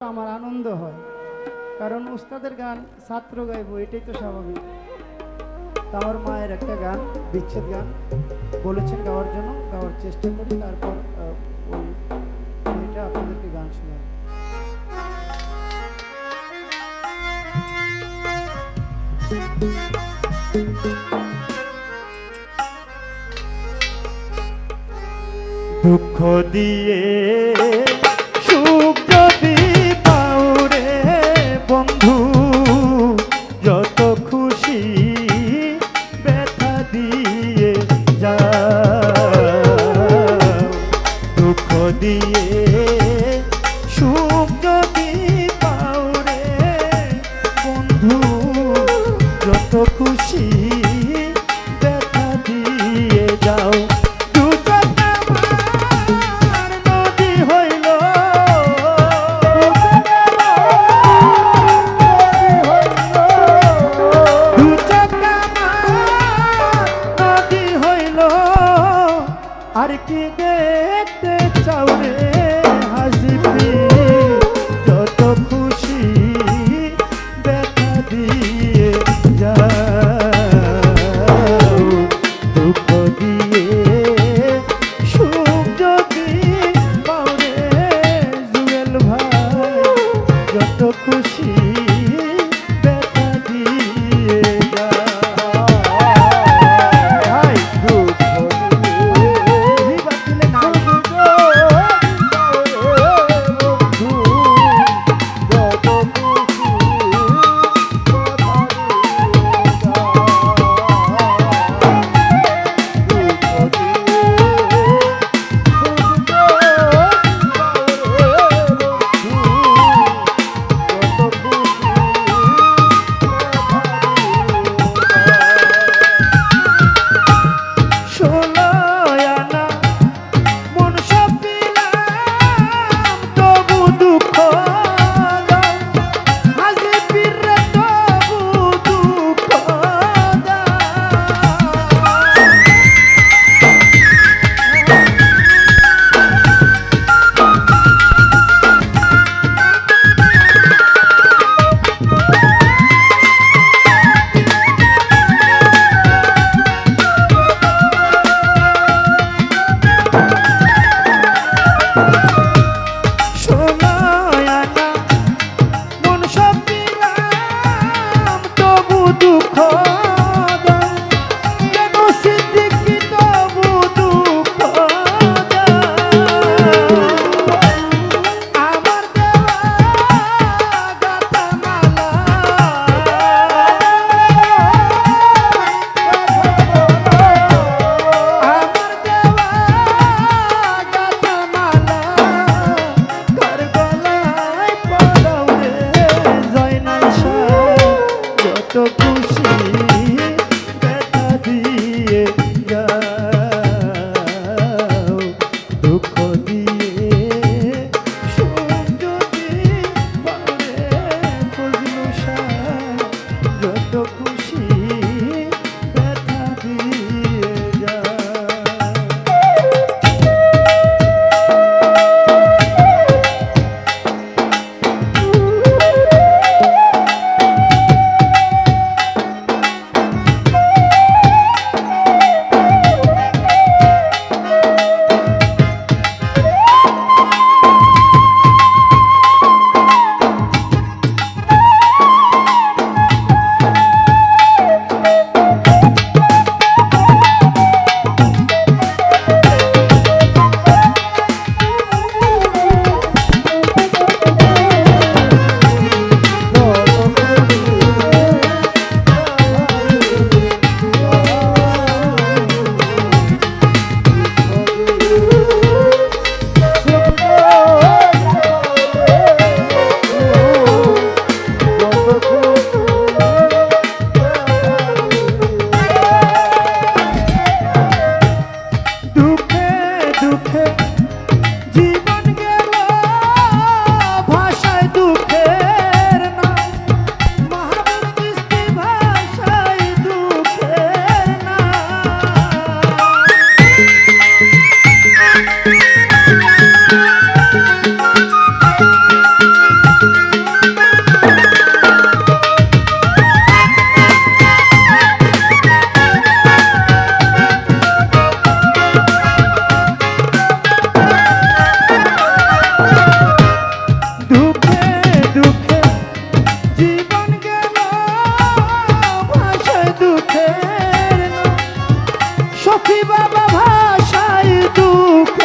আমার আনন্দ হয়। কারণ উস্তাদের গান ছাত্র গাইবো, এটাই তো স্বাভাবিক। তা আমার মায়ের একটা গান, বিচ্ছেদ গান, বলেছেন গাওয়ার জন্য, গাওয়ার চেষ্টা করি, তারপর এটা আপনাদেরকে গান শোনাই দুঃখ দিয়ে বন্ধু খুশি choque. সখী বাবা ভাষায় দুঃখ